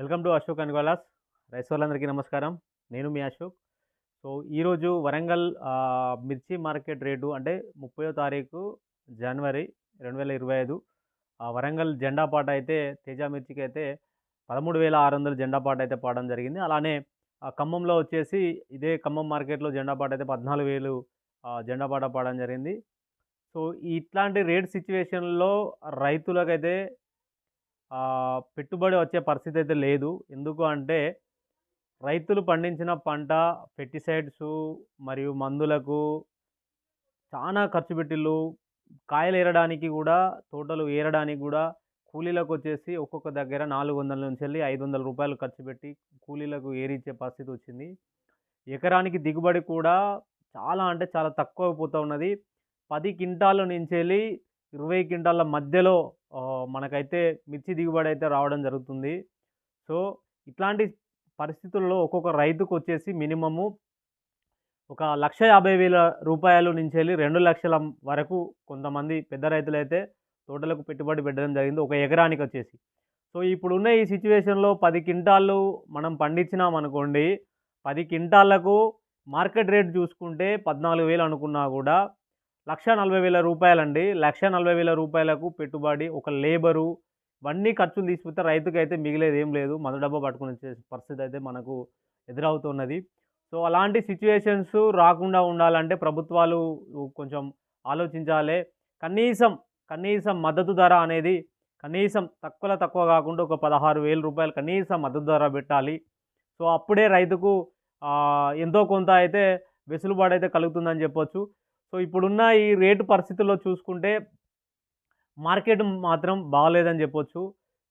Welcome to Ashok అన్గోలాస్ రైస్ వాళ్ళందరికీ నమస్కారం. నేను మీ అశోక్. సో ఈరోజు వరంగల్ మిర్చి మార్కెట్ రేటు అంటే ముప్పయో తారీఖు జనవరి రెండు వేల ఇరవై ఐదు. ఆ వరంగల్ జెండా పాట అయితే తేజ మిర్చికి అయితే పదమూడు వేల ఆరు వందల జెండా పాట అయితే పాడడం జరిగింది. అలానే ఆ ఖమ్మంలో వచ్చేసి ఇదే ఖమ్మం మార్కెట్లో జెండా పాట అయితే పద్నాలుగు వేలు జెండా పాట పాడడం జరిగింది. సో ఇట్లాంటి రేట్ సిచ్యువేషన్లో రైతులకైతే పెట్టుబడి వచ్చే పరిస్థితి అయితే లేదు. ఎందుకు అంటే రైతులు పండించిన పంట పెస్టిసైడ్స్ మరియు మందులకు చాలా ఖర్చు పెట్టిళ్ళు. కాయలు ఏరడానికి కూడా తోటలు ఏరడానికి కూడా కూలీలకు వచ్చేసి ఒక్కొక్క దగ్గర నాలుగు వందల నుంచి వెళ్ళి ఐదు వందల రూపాయలు ఖర్చు పెట్టి కూలీలకు ఏరిచ్చే పరిస్థితి వచ్చింది. ఎకరానికి దిగుబడి కూడా చాలా అంటే చాలా తక్కువ అయిపోతూ ఉన్నది. పది క్వింటాల నుంచి వెళ్ళి ఇరవై క్వింటాల మధ్యలో మనకైతే మిర్చి దిగుబడి అయితే రావడం జరుగుతుంది. సో ఇట్లాంటి పరిస్థితుల్లో ఒక్కొక్క రైతుకు వచ్చేసి మినిమము ఒక లక్ష యాభై వేల రూపాయలు నుంచి వెళ్ళి రెండు లక్షల వరకు కొంతమంది పెద్ద రైతులైతే తోటలకు పెట్టుబడి పెట్టడం జరిగింది. ఒక ఎకరానికి వచ్చేసి. సో ఇప్పుడున్న ఈ సిచ్యువేషన్లో పది క్వింటాళ్ళు మనం పండించినాం అనుకోండి పది క్వింటాళ్ళకు మార్కెట్ రేట్ చూసుకుంటే పద్నాలుగు వేలు అనుకున్నా కూడా లక్ష నలభై వేల రూపాయలండి. లక్ష నలభై వేల రూపాయలకు పెట్టుబడి ఒక లేబరు ఇవన్నీ ఖర్చులు తీసుకుంటే రైతుకి అయితే మిగిలేదు ఏం లేదు. మందు డబ్బా పట్టుకుని పరిస్థితి అయితే మనకు ఎదురవుతున్నది. సో అలాంటి సిచ్యువేషన్స్ రాకుండా ఉండాలంటే ప్రభుత్వాలు కొంచెం ఆలోచించాలి. కనీసం కనీసం మద్దతు ధర అనేది కనీసం తక్కువలో తక్కువ కాకుండా ఒక పదహారు వేల రూపాయలు కనీసం మద్దతు ధర పెట్టాలి. సో అప్పుడే రైతుకు ఎంతో కొంత అయితే వెసులుబాటు అయితే కలుగుతుందని చెప్పొచ్చు. సో ఇప్పుడున్న ఈ రేటు పరిస్థితుల్లో చూసుకుంటే మార్కెట్ మాత్రం బాగలేదని చెప్పొచ్చు.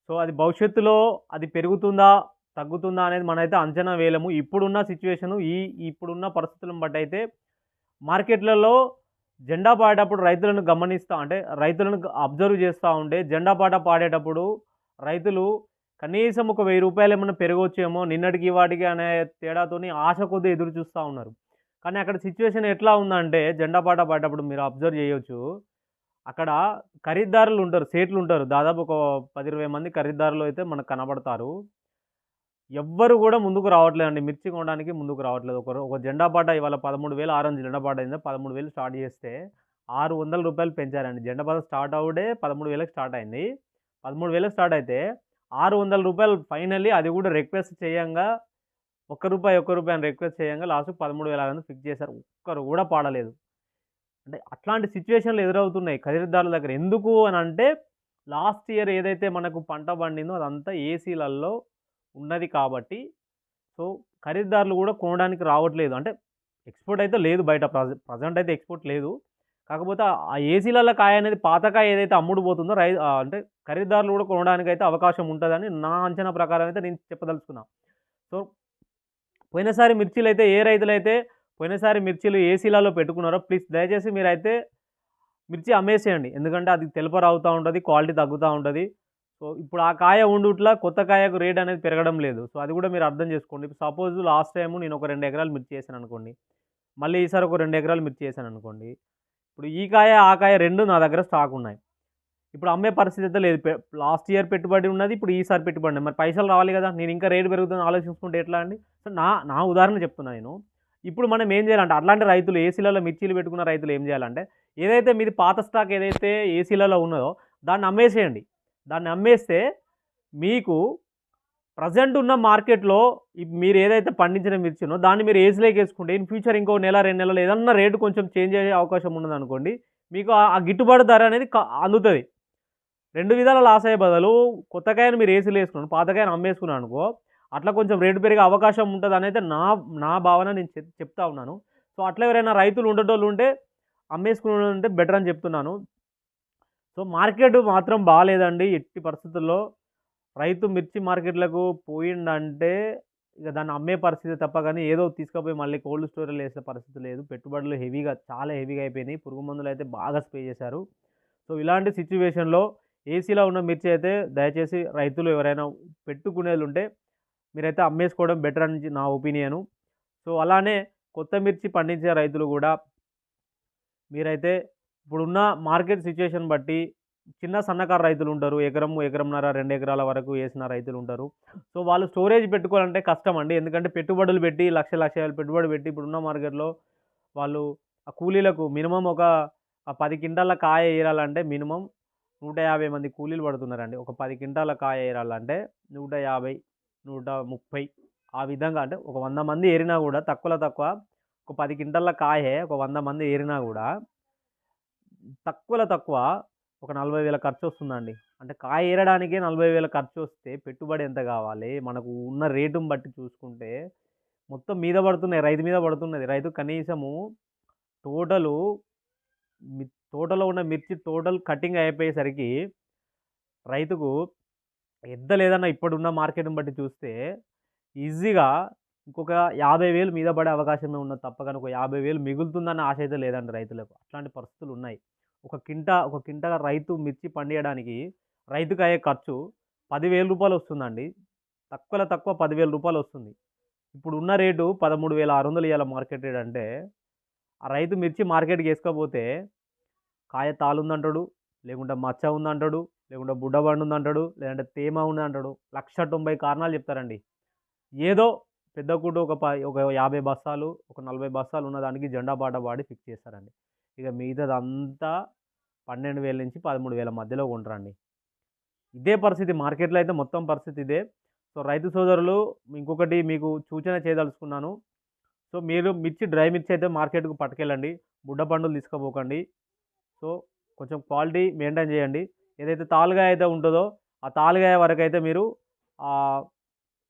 సో అది భవిష్యత్తులో అది పెరుగుతుందా తగ్గుతుందా అనేది మనమైతే అంచనా వేయలేము. ఇప్పుడున్న సిచ్యువేషను ఈ ఇప్పుడున్న పరిస్థితులను బట్టి అయితే మార్కెట్లలో జెండా పాడేటప్పుడు రైతులను గమనిస్తూ అంటే రైతులను అబ్జర్వ్ చేస్తూ ఉంటే జెండా పాట పాడేటప్పుడు రైతులు కనీసం ఒక వెయ్యి రూపాయలు ఏమైనా పెరగవచ్చేమో నిన్నటికి వాటికి అనే తేడాతోని ఆశ కొద్దీ ఎదురు చూస్తూ ఉన్నారు. కానీ అక్కడ సిచ్యువేషన్ ఎట్లా ఉందంటే జెండా పాట పాడేటప్పుడు మీరు అబ్జర్వ్ చేయొచ్చు. అక్కడ ఖరీదారులు ఉంటారు సేట్లు ఉంటారు. దాదాపు ఒక పది ఇరవై మంది ఖరీదారులు అయితే మనకు కనబడతారు. ఎవ్వరు కూడా ముందుకు రావట్లేదండి. మిర్చి కొనడానికి ముందుకు రావట్లేదు. ఒక ఒక జెండా పాట ఇవాళ పదమూడు వేలు ఆరు వందల జెండా పాట అయింది. పదమూడు వేలు స్టార్ట్ చేస్తే ఆరు వందల రూపాయలు పెంచారండి. జెండా పాట స్టార్ట్ అవుడే పదమూడు వేలకు స్టార్ట్ అయింది. పదమూడు వేలకు స్టార్ట్ అయితే ఆరు వందల రూపాయలు ఫైనల్లీ అది కూడా రిక్వెస్ట్ చేయంగా ఒక్క రూపాయి ఒక్క రూపాయి అని రిక్వెస్ట్ చేయంగా లాస్ట్ పదమూడు వేల ఐదు ఫిక్స్ చేశారు. ఒక్కరు కూడా పాడలేదు. అంటే అట్లాంటి సిచ్యువేషన్లు ఎదురవుతున్నాయి ఖరీదారుల దగ్గర. ఎందుకు అని అంటే లాస్ట్ ఇయర్ ఏదైతే మనకు పంట పండిందో అదంతా ఏసీలలో ఉన్నది కాబట్టి సో ఖరీదారులు కూడా కొనడానికి రావట్లేదు. అంటే ఎక్స్పోర్ట్ అయితే లేదు బయట. ప్రజెంట్ అయితే ఎక్స్పోర్ట్ లేదు. కాకపోతే ఆ ఏసీలలో కాయ అనేది పాతకాయ ఏదైతే అమ్ముడు పోతుందో రై అంటే ఖరీదారులు కూడా కొనడానికి అయితే అవకాశం ఉంటుందని నా అంచనా ప్రకారం అయితే నేను చెప్పదలుచుకున్నాను సో పోయినసారి మిర్చీలు అయితే ఏ రైతులైతే పోయినసారి మిర్చీలు ఏసీలలో పెట్టుకున్నారో ప్లీజ్ దయచేసి మీరైతే మిర్చి అమ్మేసేయండి. ఎందుకంటే అది తెలుపరు అవుతూ ఉంటుంది క్వాలిటీ తగ్గుతూ ఉంటుంది. సో ఇప్పుడు ఆ కాయ ఉండుట్లా కొత్త కాయకు రేట్ అనేది పెరగడం లేదు. సో అది కూడా మీరు అర్థం చేసుకోండి. సపోజ్ లాస్ట్ టైం నేను ఒక రెండు ఎకరాలు మిర్చి చేశాను అనుకోండి. మళ్ళీ ఈసారి ఒక రెండు ఎకరాలు మిర్చి చేశాను అనుకోండి. ఇప్పుడు ఈ కాయ ఆ కాయ రెండు నా దగ్గర స్టాక్ ఉన్నాయి. ఇప్పుడు అమ్మే పరిస్థితి అయితే లేదు. లాస్ట్ ఇయర్ పెట్టుబడి ఉన్నది ఇప్పుడు ఈసారి పెట్టుబడి ఉన్నది. మరి పైసలు రావాలి కదా నేను ఇంకా రేటు పెరుగుతుందని ఆలోచించుకుంటే ఎట్లా అండి? సో నా నా ఉదాహరణ చెప్తున్నా నేను. ఇప్పుడు మనం ఏం చేయాలంటే అట్లాంటి రైతులు ఏసీలలో మిర్చీలు పెట్టుకున్న రైతులు ఏం చేయాలంటే ఏదైతే మీది పాత స్టాక్ ఏదైతే ఏసీలలో ఉన్నదో దాన్ని అమ్మేసేయండి. దాన్ని అమ్మేస్తే మీకు ప్రజెంట్ ఉన్న మార్కెట్లో మీరు ఏదైతే పండించిన మిర్చినో దాన్ని మీరు ఏసీలోకి వేసుకుంటే ఇన్ ఫ్యూచర్ ఇంకో నెల రెండు నెలలు ఏదన్నా రేటు కొంచెం చేంజ్ అయ్యే అవకాశం ఉన్నదనుకోండి మీకు ఆ- గిట్టుబాటు ధర అనేది అందుతుంది. రెండు విధాల లాస్ అయ్యే బదులు కొత్తకాయను మీరు ఏసీలు వేసుకున్నాను పాతకాయను అమ్మేసుకున్నాను అనుకో అట్లా కొంచెం రేటు పెరిగే అవకాశం ఉంటుంది అనేది నా నా భావన నేను చెప్తా ఉన్నాను. సో అట్లా ఎవరైనా రైతులు ఉండేటోళ్ళు ఉంటే అమ్మేసుకునే ఉంటే బెటర్ అని చెప్తున్నాను. సో మార్కెట్ మాత్రం బాగాలేదండి ఎట్టి పరిస్థితుల్లో. రైతు మిర్చి మార్కెట్లకు పోయిండంటే ఇక దాన్ని అమ్మే పరిస్థితి తప్ప కానీ ఏదో తీసుకుపోయి మళ్ళీ కోల్డ్ స్టోరేజ్లో వేసే పరిస్థితి లేదు. పెట్టుబడులు హెవీగా చాలా హెవీగా అయిపోయినాయి. పురుగు మందులు అయితే బాగా స్ప్రే చేశారు. సో ఇలాంటి సిచ్యువేషన్లో ఏసీలో ఉన్న మిర్చి అయితే దయచేసి రైతులు ఎవరైనా పెట్టుకునేది ఉంటే మీరైతే అమ్మేసుకోవడం బెటర్ అని నా ఒపీనియను. సో అలానే కొత్త మిర్చి పండించే రైతులు కూడా మీరైతే ఇప్పుడున్న మార్కెట్ సిచ్యువేషన్ బట్టి చిన్న సన్నకారు రైతులు ఉంటారు ఎకరం ఎకరంన్నర రెండు ఎకరాల వరకు వేసిన రైతులు ఉంటారు సో వాళ్ళు స్టోరేజ్ పెట్టుకోవాలంటే కష్టం అండి. ఎందుకంటే పెట్టుబడులు పెట్టి లక్ష లక్షలు పెట్టుబడి పెట్టి ఇప్పుడున్న మార్కెట్లో వాళ్ళు ఆ కూలీలకు మినిమం ఒక పది కింటాల కాయ వేయాలంటే మినిమం నూట యాభై మంది కూలీలు పడుతున్నారండి. ఒక పది క్వింటాల కాయ ఏరాలంటే నూట యాభై నూట ముప్పై ఆ విధంగా అంటే ఒక వంద మంది ఏరినా కూడా తక్కువలో తక్కువ ఒక పది క్వింటాల కాయే ఒక వంద మంది ఏరినా కూడా తక్కువలో తక్కువ ఒక నలభై వేల ఖర్చు వస్తుందండి. అంటే కాయ ఏరడానికే నలభై వేల ఖర్చు వస్తే పెట్టుబడి ఎంత కావాలి? మనకు ఉన్న రేటుని బట్టి చూసుకుంటే మొత్తం మీద పడుతున్నాయి రైతు మీద పడుతున్నది. రైతు కనీసము టోటలు తోటలో ఉన్న మిర్చి టోటల్ కటింగ్ అయిపోయేసరికి రైతుకు ఎంత లేదన్నా ఇప్పుడున్న మార్కెట్ని బట్టి చూస్తే ఈజీగా ఇంకొక యాభై వేలు మీద పడే అవకాశమే ఉన్నది తప్ప కానీ ఒక యాభై వేలు మిగులుతుందన్న ఆశ అయితే లేదండి రైతులకు. అట్లాంటి పరిస్థితులు ఉన్నాయి. ఒక కింట ఒక కింట రైతు మిర్చి పండియడానికి రైతుకు అయ్యే ఖర్చు పదివేల రూపాయలు వస్తుందండి. తక్కువలో తక్కువ పదివేల రూపాయలు వస్తుంది. ఇప్పుడు ఉన్న రేటు పదమూడు వేల ఆరు వందలు ఇవాళ మార్కెట్ రేట్ అంటే ఆ రైతు మిర్చి మార్కెట్కి వేసుకోపోతే కాయ తాలుందంటాడు లేకుంటే మచ్చ ఉందంటాడు లేకుంటే బుడ్డబండు ఉందంటాడు లేదంటే తేమ ఉందంటాడు. లక్ష తొంభై కారణాలు చెప్తారండి. ఏదో పెద్ద కూటు ఒక ప ఒక యాభై బస్తాలు ఒక నలభై బస్తాలు ఉన్న దానికి జెండా బాట పాడి ఫిక్స్ చేస్తారండి. ఇక మిగతాదంతా పన్నెండు వేల నుంచి పదమూడు వేల మధ్యలో కొంటారండి. ఇదే పరిస్థితి మార్కెట్లో అయితే మొత్తం పరిస్థితి ఇదే. సో రైతు సోదరులు ఇంకొకటి మీకు సూచన చేయదలుచుకున్నాను. సో మీరు మిర్చి డ్రై మిర్చి అయితే మార్కెట్కు పట్టుకెళ్ళండి. బుడ్డ పండులు తీసుకోపోకండి. సో కొంచెం క్వాలిటీ మెయింటైన్ చేయండి. ఏదైతే తాలుగాయ అయితే ఉంటుందో ఆ తాలుగాయ వరకు అయితే మీరు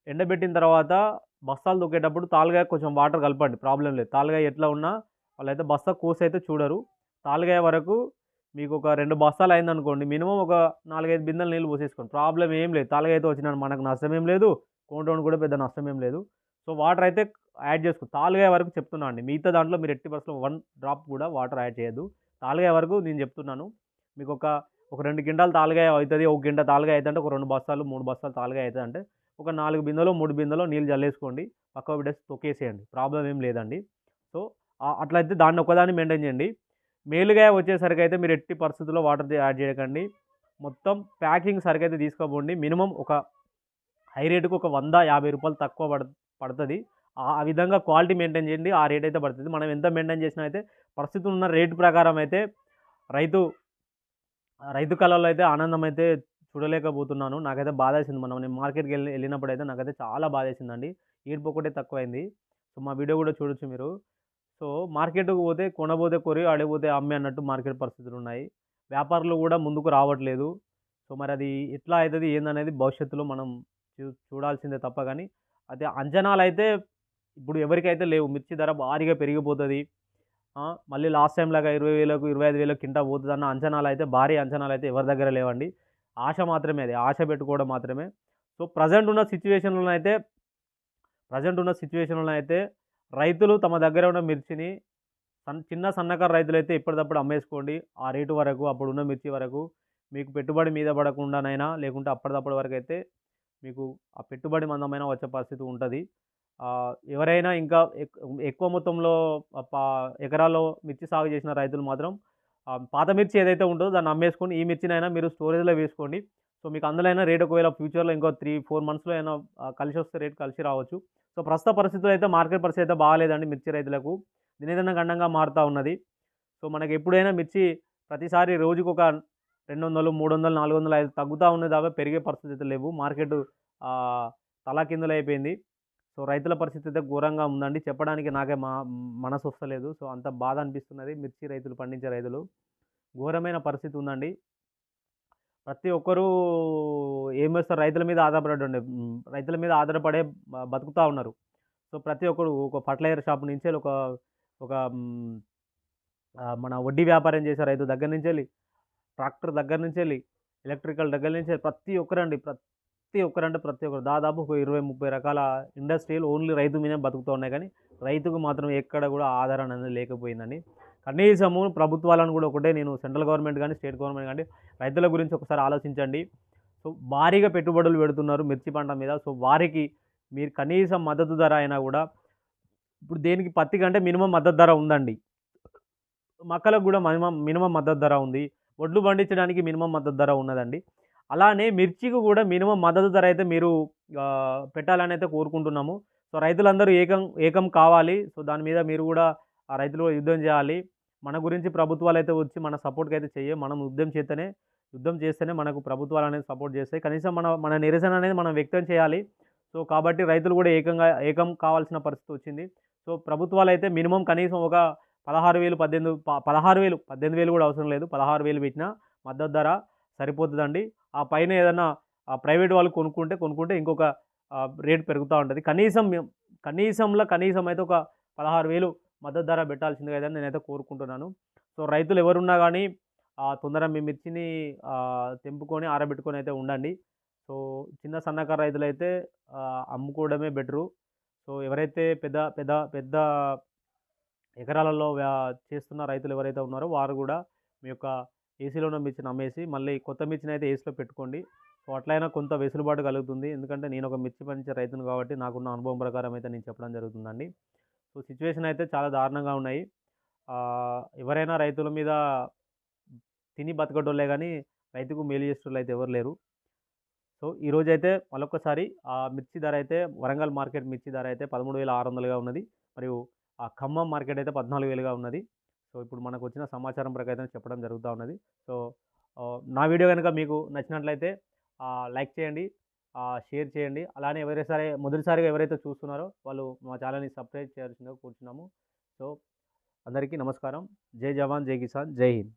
ఎండబెట్టిన తర్వాత బస్తాలు దొక్కేటప్పుడు తాలుగాయ కొంచెం వాటర్ కలపండి. ప్రాబ్లం లేదు. తాలుగాయ ఎట్లా ఉన్నా వాళ్ళైతే బస్తా కోసి అయితే చూడరు. తాలుగాయ వరకు మీకు ఒక రెండు బస్తాలు అయిందనుకోండి మినిమం ఒక నాలుగైదు బిందెలు నీళ్ళు పోసేసుకోండి. ప్రాబ్లం ఏం లేదు. తాలుగాయతో వచ్చిన మనకు నష్టం ఏం లేదు. కోంటోన్ కూడా పెద్ద నష్టం ఏం లేదు. సో వాటర్ అయితే యాడ్ చేసుకో తాలుగాయ వరకు చెప్తున్నా అండి. మిగతా దాంట్లో మీరు ఎట్టి బస్సులో వన్ డ్రాప్ కూడా వాటర్ యాడ్ చేయొద్దు. తాలుగాయ వరకు నేను చెప్తున్నాను. మీకు ఒక ఒక రెండు గింటలు తాలుగాయ అవుతుంది ఒక గింట తాలుగాయ అవుతుంది ఒక రెండు బస్తాలు మూడు బస్తాలు తాలుగాయ అవుతుంది అంటే ఒక నాలుగు బిందెలో మూడు బిందెలో నీళ్ళు జల్లేసుకోండి పక్క బిడ్డేసి తొక్కేసేయండి. ప్రాబ్లం ఏం లేదండి. సో అట్లయితే దాన్ని ఒకదాన్ని మెయింటైన్ చేయండి. మేలుగాయ వచ్చేసరికి అయితే మీరు ఎట్టి పరిస్థితుల్లో వాటర్ యాడ్ చేయకండి. మొత్తం ప్యాకింగ్ సరికి అయితే తీసుకోపోండి. మినిమం ఒక హై రేటుకు ఒక వంద యాభై రూపాయలు తక్కువ పడ పడుతుంది. ఆ ఆ విధంగా క్వాలిటీ మెయింటైన్ చేయండి. ఆ రేట్ అయితే పడుతుంది. మనం ఎంత మెయింటైన్ చేసినా అయితే ప్రస్తుతం ఉన్న రేటు ప్రకారం అయితే రైతు రైతు కళలో అయితే ఆనందం అయితే చూడలేకపోతున్నాను. నాకైతే బాధ వేసింది మనం నేను మార్కెట్కి వెళ్ళి వెళ్ళినప్పుడు అయితే నాకైతే చాలా బాధ వేసిందండి ఏడుపు ఒకటే తక్కువైంది. సో మా వీడియో కూడా చూడొచ్చు మీరు. సో మార్కెట్కు పోతే కొనబోతే కొరి ఆడిపోతే అమ్మే అన్నట్టు మార్కెట్ పరిస్థితులు ఉన్నాయి. వ్యాపారులు కూడా ముందుకు రావట్లేదు. సో మరి అది ఎట్లా అవుతుంది ఏందనేది భవిష్యత్తులో మనం చూ చూడాల్సిందే తప్ప కానీ అదే అంచనాలు అయితే ఇప్పుడు ఎవరికైతే లేవు మిర్చి ధర భారీగా పెరిగిపోతుంది. మళ్ళీ లాస్ట్ టైం లాగా ఇరవై వేలకు ఇరవై ఐదు వేలకు కింద పోతుందన్న అంచనాలు అయితే భారీ అంచనాలు అయితే ఎవరి దగ్గర లేవండి. ఆశ మాత్రమే అది. ఆశ పెట్టుకోవడం మాత్రమే. సో ప్రజెంట్ ఉన్న సిచ్యువేషన్లో అయితే ప్రజెంట్ ఉన్న సిచ్యువేషన్లో అయితే రైతులు తమ దగ్గర ఉన్న మిర్చిని సన్ చిన్న సన్నకారు రైతులు అయితే అమ్మేసుకోండి. ఆ రేటు వరకు అప్పుడు ఉన్న మిర్చి వరకు మీకు పెట్టుబడి మీద పడకుండానైనా లేకుంటే అప్పటిదప్పటి వరకు అయితే మీకు ఆ పెట్టుబడి మందమైన వచ్చే పరిస్థితి ఉంటుంది. ఎవరైనా ఇంకా ఎక్- ఎక్కువ మొత్తంలో పా- ఎకరాల్లో మిర్చి సాగు చేసిన రైతులు మాత్రం పాత మిర్చి ఏదైతే ఉంటుందో దాన్ని అమ్మేసుకొని ఈ మిర్చినైనా మీరు స్టోరేజ్లో వేసుకోండి. సో మీకు అందులో అయినా రేట్ ఒకవేళ ఫ్యూచర్లో ఇంకో త్రీ ఫోర్ మంత్స్లో అయినా కలిసి వస్తే రేట్ కలిసి రావచ్చు. సో ప్రస్తుత పరిస్థితులు అయితే మార్కెట్ పరిస్థితి అయితే బాగాలేదండి మిర్చి రైతులకు. దినదిన గండంగా మారుతూ ఉన్నది. సో మనకి ఎప్పుడైనా మిర్చి ప్రతిసారి రోజుకు ఒక రెండు వందలు మూడు వందలు నాలుగు వందలు ఐదు తగ్గుతూ ఉన్నది తప్ప పెరిగే పరిస్థితి అయితే లేవు. మార్కెట్ తలా కిందలు అయిపోయింది. సో రైతుల పరిస్థితి అయితే ఘోరంగా ఉందండి. చెప్పడానికి నాకే మా మనసు వస్తలేదు. సో అంత బాధ అనిపిస్తున్నది మిర్చి రైతులు పండించే రైతులు. ఘోరమైన పరిస్థితి ఉందండి. ప్రతి ఒక్కరూ ఏం వేస్తారు రైతుల మీద ఆధారపడి రైతుల మీద ఆధారపడే బతుకుతూ ఉన్నారు. సో ప్రతి ఒక్కరు ఒక ఫర్టిలైజర్ షాప్ నుంచి ఒక ఒక మన వడ్డీ వ్యాపారం చేసే రైతు దగ్గర నుంచి వెళ్ళి ట్రాక్టర్ దగ్గర నుంచి వెళ్ళి ఎలక్ట్రికల్ దగ్గర నుంచి వెళ్ళి ప్రతి ఒక్కరండి. ప్రతి ప్రతి ఒక్కరంటే ప్రతి ఒక్కరు. దాదాపు ఒక ఇరవై ముప్పై రకాల ఇండస్ట్రీలు ఓన్లీ రైతు మీదే బతుకుతూ ఉన్నాయి కానీ రైతుకు మాత్రం ఎక్కడ కూడా ఆధారణ అనేది లేకపోయిందండి. కనీసము ప్రభుత్వాలను కూడా ఒకటే నేను సెంట్రల్ గవర్నమెంట్ కానీ స్టేట్ గవర్నమెంట్ కానీ రైతుల గురించి ఒకసారి ఆలోచించండి. సో భారీగా పెట్టుబడులు పెడుతున్నారు మిర్చి పంట మీద. సో వారికి మీరు కనీసం మద్దతు ధర అయినా కూడా ఇప్పుడు దేనికి పత్తి కంటే మినిమం మద్దతు ధర ఉందండి. మక్కలకు కూడా మినిమం మినిమం మద్దతు ధర ఉంది. వడ్లు పండించడానికి మినిమం మద్దతు ధర ఉన్నదండి. అలానే మిర్చికి కూడా మినిమం మద్దతు ధర అయితే మీరు పెట్టాలని అయితే కోరుకుంటున్నాము. సో రైతులందరూ ఏకం ఏకం కావాలి. సో దాని మీద మీరు కూడా ఆ రైతులు కూడా యుద్ధం చేయాలి. మన గురించి ప్రభుత్వాలు అయితే వచ్చి మన సపోర్ట్కి అయితే చేయ మనం యుద్ధం చేస్తేనే యుద్ధం చేస్తేనే మనకు ప్రభుత్వాలు అనేది సపోర్ట్ చేస్తాయి. కనీసం మన మన నిరసన అనేది మనం వ్యక్తం చేయాలి. సో కాబట్టి రైతులు కూడా ఏకంగా ఏకం కావాల్సిన పరిస్థితి వచ్చింది. సో ప్రభుత్వాలు అయితే మినిమం కనీసం ఒక పదహారు వేలు పద్దెనిమిది ప- పదహారు వేలు పద్దెనిమిది వేలు కూడా అవసరం లేదు. పదహారు వేలు పెట్టినా మద్దతు ధర సరిపోతుందండి. ఆ పైన ఏదైనా ప్రైవేట్ వాళ్ళు కొనుక్కుంటే కొనుక్కుంటే ఇంకొక రేట్ పెరుగుతూ ఉంటుంది. కనీసం కనీసంలో కనీసం అయితే ఒక పదహారు వేలు మద్దతు ధర పెట్టాల్సిందిగా అయితే నేనైతే కోరుకుంటున్నాను. సో రైతులు ఎవరున్నా కానీ ఆ, మీ మిర్చిని తెంపుకొని ఆరబెట్టుకొని అయితే ఉండండి. సో చిన్న సన్నకారు రైతులు అయితే అమ్ముకోవడమే బెటరు. సో ఎవరైతే పెద్ద పెద్ద పెద్ద ఎకరాలలో చేస్తున్న రైతులు ఎవరైతే ఉన్నారో వారు కూడా మీ యొక్క ఏసీలో ఉన్న మిర్చిని అమ్మేసి మళ్ళీ కొత్త మిర్చిని అయితే ఏసీలో పెట్టుకోండి. సో అట్లయినా కొంత వెసులుబాటు కలుగుతుంది. ఎందుకంటే నేను ఒక మిర్చి పండించే రైతును కాబట్టి నాకున్న అనుభవం ప్రకారం అయితే నేను చెప్పడం జరుగుతుందండి. సో సిచ్యువేషన్ అయితే చాలా దారుణంగా ఉన్నాయి. ఎవరైనా రైతుల మీద తిని బతకడోళ్ళే కానీ రైతుకు మేలు చేసేటోళ్ళు అయితే ఎవరు లేరు. సో ఈరోజు అయితే మరొకసారి ఆ మిర్చి ధర అయితే వరంగల్ మార్కెట్ మిర్చి ధర అయితే పదమూడు వేల ఆరు వందలుగా ఉన్నది. మరియు ఆ ఖమ్మం మార్కెట్ అయితే పద్నాలుగు వేలుగా ఉన్నది. సో ఇప్పుడు మనకు వచ్చిన సమాచారం ప్రకారం చెప్పడం జరుగుతూ ఉన్నది. సో నా వీడియో కనుక మీకు నచ్చినట్లయితే లైక్ చేయండి షేర్ చేయండి. అలానే ఎవరైతే సరే మొదటిసారిగా ఎవరైతే చూస్తున్నారో వాళ్ళు మా ఛానల్ని సబ్స్క్రైబ్ చేయాల్సిందిగా కూర్చున్నాము. సో అందరికీ నమస్కారం. జై జవాన్ జై కిసాన్ జై హింద్.